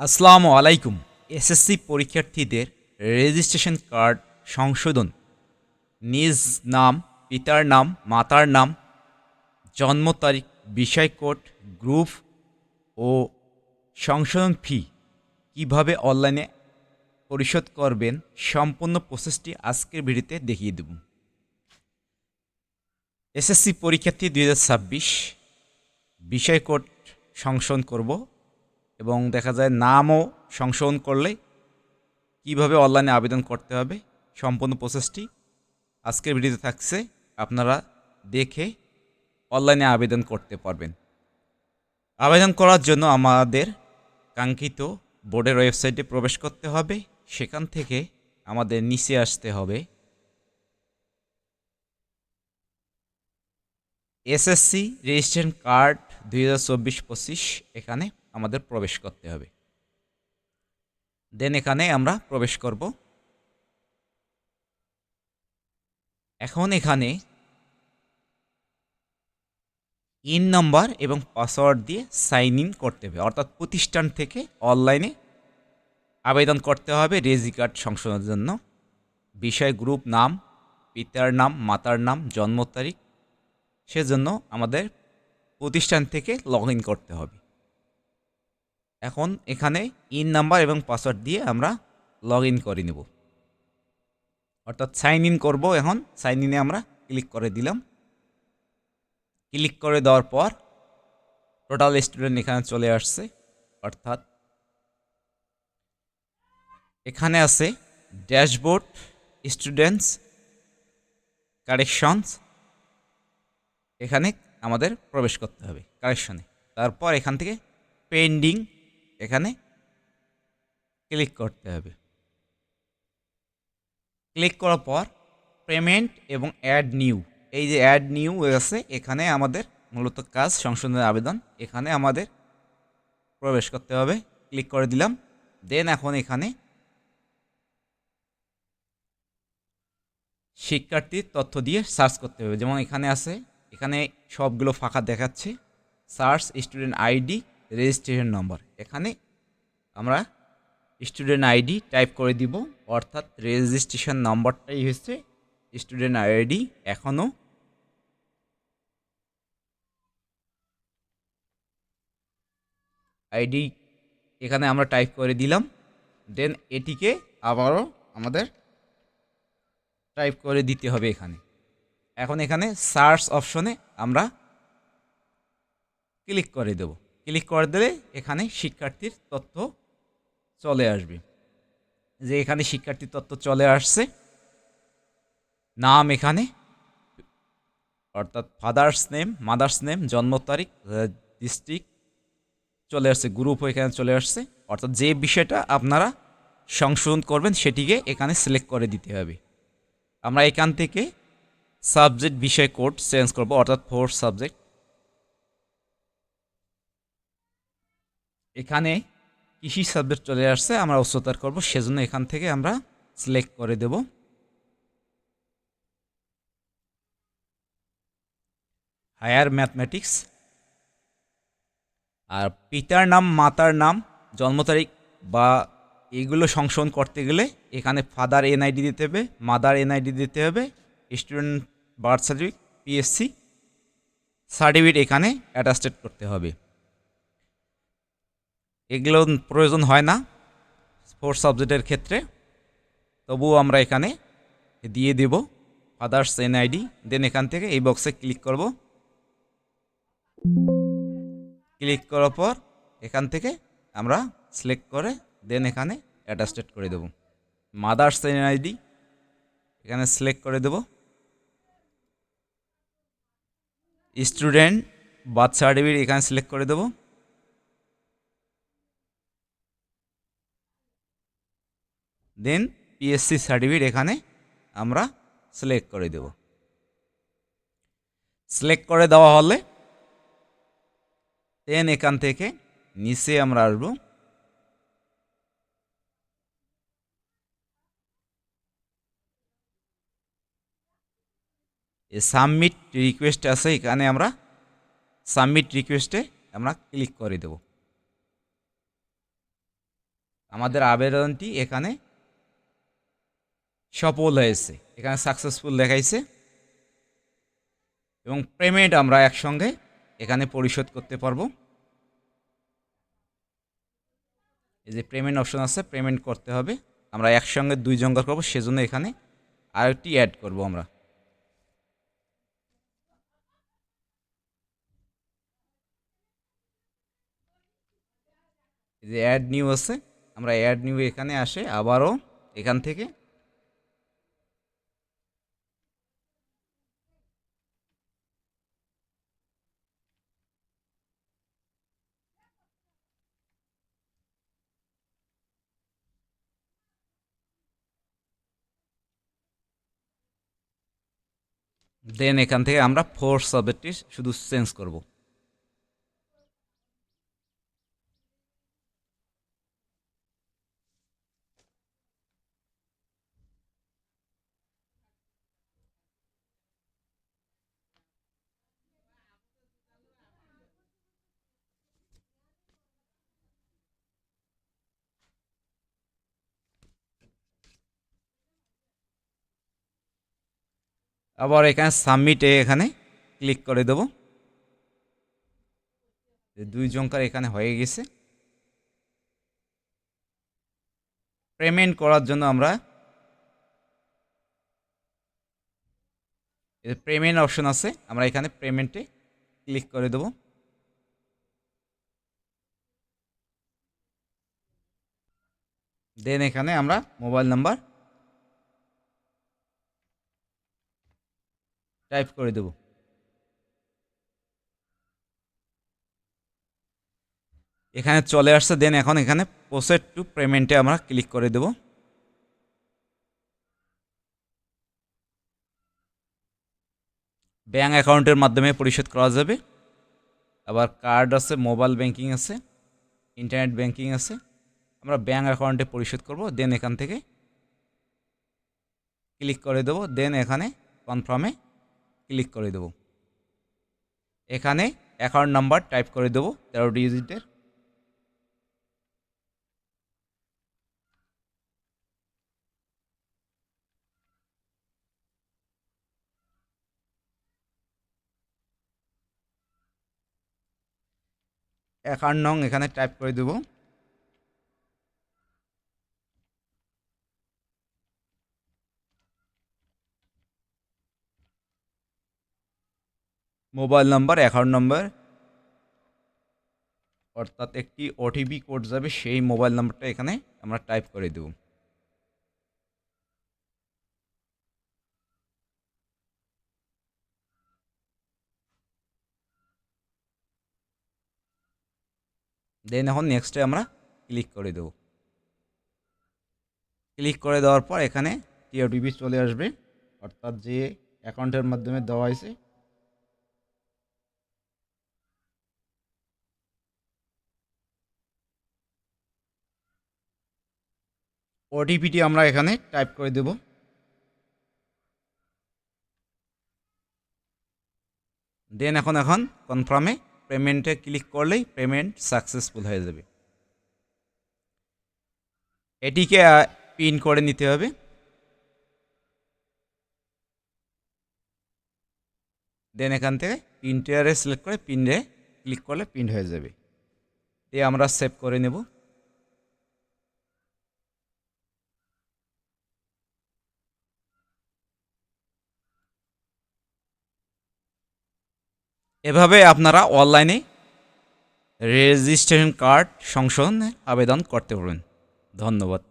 আসসালামু আলাইকুম। এসএসসি পরীক্ষার্থীদের রেজিস্ট্রেশন কার্ড সংশোধন। নিজ নাম, পিতার নাম, মাতার নাম, জন্ম তারিখ, বিষয় কোড গ্রুপ ও সংশোধন ফি কীভাবে অনলাইনে পরিশোধ করবেন সম্পূর্ণ প্রসেসটি আজকের ভিডিওতে দেখিয়ে দেব। এসএসসি পরীক্ষার্থী দুই হাজার ছাব্বিশ, বিষয় কোড সংশোধন করব। এবং দেখা যায় নামও সংশোধন করলে কীভাবে অনলাইনে আবেদন করতে হবে সম্পূর্ণ প্রসেসটি আজকের ভিডিওতে থাকছে, আপনারা দেখে অনলাইনে আবেদন করতে পারবেন। আবেদন করার জন্য আমাদের কাঙ্ক্ষিত বোর্ডের ওয়েবসাইটে প্রবেশ করতে হবে, সেখান থেকে আমাদের নিচে আসতে হবে। এসএসসি রেজিস্ট্রেশন কার্ড দুই হাজার চব্বিশ পঁচিশ, এখানে আমাদের প্রবেশ করতে হবে। দেন এখানে আমরা প্রবেশ করব। এখন এখানে ইন নাম্বার এবং পাসওয়ার্ড দিয়ে সাইন ইন করতে হবে। অর্থাৎ প্রতিষ্ঠান থেকে অনলাইনে আবেদন করতে হবে রেজি কার্ড সংশোধনের জন্য। বিষয় গ্রুপ নাম, পিতার নাম, মাতার নাম, জন্ম তারিখ, সেজন্য আমাদের প্রতিষ্ঠান থেকে লগ করতে হবে। এখন এখানে ইন নাম্বার এবং পাসওয়ার্ড দিয়ে আমরা লগ ইন করে নেব। অর্থাৎ সাইন ইন করব এখন সাইন ইনে আমরা ক্লিক করে দিলাম। ক্লিক করে দেওয়ার পর টোটাল স্টুডেন্ট এখানে চলে আসছে, অর্থাৎ এখানে আছে ড্যাশবোর্ড স্টুডেন্টস কারেকশনস এখানে আমাদের প্রবেশ করতে হবে কারেকশনে তারপর এখান থেকে পেন্ডিং এখানে ক্লিক করতে হবে। ক্লিক করার পর পেমেন্ট এবং অ্যাড নিউ এই যে অ্যাড নিউ আছে এখানে আমাদের মূলত কাজ, সংশোধনের আবেদন, এখানে আমাদের প্রবেশ করতে হবে। ক্লিক করে দিলাম। দেন এখন এখানে শিক্ষার্থীর তথ্য দিয়ে সার্চ করতে হবে। যেমন এখানে আছে, এখানে সবগুলো ফাঁকা দেখাচ্ছে। Search student ID registration number. এখানে আমরা স্টুডেন্ট আইডি টাইপ করে দিব। অর্থাৎ রেজিস্ট্রেশন নম্বরটাই হচ্ছে স্টুডেন্ট আইডি এখনও আইডি এখানে আমরা টাইপ করে দিলাম। দেন এটিকে আবারও আমাদের টাইপ করে দিতে হবে এখানে। এখন এখানে সার্চ অপশনে আমরা ক্লিক করে দেব। ক্লিক করে দিলে এখানে শিক্ষার্থীর তথ্য চলে আসবে। যে এখানে শিক্ষার্থীর তথ্য চলে আসছে, নাম এখানে, অর্থাৎ ফাদার্স নেম মাদার্স নেম জন্ম তারিখ ডিস্ট্রিক্ট চলে আসছে গ্রুপ এখানে চলে আসছে। অর্থাৎ যে বিষয়টা আপনারা সংশোধন করবেন সেটিকে এখানে সিলেক্ট করে দিতে হবে। আমরা এখান থেকে সাবজেক্ট বিষয় কোড চেঞ্জ করব, অর্থাৎ ফোর সাবজেক্ট এখানে কৃষি সাবজেক্ট চলে আসছে, আমরা উচ্চতার করব, সেজন্য এখান থেকে আমরা সিলেক্ট করে দেব। হায়ার ম্যাথমেটিক্স আর পিতার নাম, মাতার নাম, জন্ম তারিখ বা এগুলো সংশোধন করতে গেলে এখানে ফাদার এনআইডি দিতে হবে মাদার এনআইডি দিতে হবে student birth certificate PSC certificate এখানে অ্যাটাস্টেড করতে হবে। এগুলো প্রয়োজন হয় না ফোর্থ সাবজেক্টের ক্ষেত্রে। তবুও আমরা এখানে দিয়ে দেব ফাদার্স এনআইডি দেন এখান থেকে এই বক্সে ক্লিক করব। ক্লিক করার পর এখান থেকে আমরা সিলেক্ট করে দেন এখানে অ্যাটাস্টেড করে দেব। মাদার্স এনআইডি এখানে সিলেক্ট করে দেব। স্টুডেন্ট বার্থ সার্টিফিকেট এখানে সিলেক্ট করে দেব। দেন পিএসসি সার্টিফিকেট এখানে আমরা সিলেক্ট করে দেব। সিলেক্ট করে দেওয়া হলে দেন এখান থেকে নিচে আমরা আসব। সাবমিট রিকোয়েস্ট আছে, এখানে আমরা সাবমিট রিকোয়েস্টে আমরা ক্লিক করে দেব। আমাদের আবেদনটি এখানে সফল হয়েছে। এখানে সাকসেসফুল দেখাইছে। এবং পেমেন্ট আমরা একসঙ্গে এখানে পরিশোধ করতে পারব। এই যে পেমেন্ট অপশন আছে পেমেন্ট করতে হবে। আমরা একসঙ্গে দুই জঙ্গল করব, সেজন্য এখানে আরেকটি অ্যাড করব আমরা। যে অ্যাড নিউ আছে, আমরা অ্যাড নিউ এখানে আসে, আবারও এখান থেকে দেন এখান থেকে আমরা ফোর সাবজেক্টটি শুধু চেঞ্জ করব। আবার এখানে সাবমিটে এখানে ক্লিক করে দেব। দুই জঙ্কার এখানে হয়ে গেছে। পেমেন্ট করার জন্য আমরা পেমেন্ট অপশন আছে, আমরা এখানে পেমেন্টে ক্লিক করে দেব। দেন এখানে আমরা মোবাইল নাম্বার টাইপ করে দেব। এখানে চলে আসছে, দেন এখন এখানে প্রসেড টু পেমেন্টে আমরা ক্লিক করে দেব। ব্যাঙ্ক অ্যাকাউন্টের মাধ্যমে পরিশোধ করা যাবে। আবার কার্ড আছে, মোবাইল ব্যাংকিং আছে, ইন্টারনেট ব্যাংকিং আছে। আমরা ব্যাঙ্ক অ্যাকাউন্টে পরিশোধ করব, দেন এখান থেকে ক্লিক করে দেব, দেন এখানে কনফার্মে ক্লিক করে দেব। এখানে অ্যাকাউন্ট নাম্বার টাইপ করে দেবো, তেরো ডিজিটের অ্যাকাউন্ট নং এখানে টাইপ করে দেবো। মোবাইল নাম্বার অ্যাকাউন্ট নাম্বার, অর্থাৎ একটি ওটিপি কোড যাবে, সেই মোবাইল নাম্বারটা এখানে আমরা টাইপ করে দেব। দেন এখন নেক্সটে আমরা ক্লিক করে দেব। ক্লিক করে দেওয়ার পর এখানে টিওটিপি চলে আসবে, অর্থাৎ যে অ্যাকাউন্টের মাধ্যমে দেওয়া হয়েছে ওটিপিটি আমরা এখানে টাইপ করে দেব। দেন এখন এখন কনফার্মে পেমেন্টে ক্লিক করলেই পেমেন্ট সাকসেসফুল হয়ে যাবে। এটিকে পিন করে নিতে হবে। দেন এখান থেকে প্রিন্টারে সিলেক্ট করে পিনে ক্লিক করলে প্রিন্ট হয়ে যাবে। দিয়ে আমরা সেভ করে নেব। এভাবে আপনারা অনলাইনে রেজিস্ট্রেশন কার্ড সংশোধনে আবেদন করতে পারবেন। ধন্যবাদ।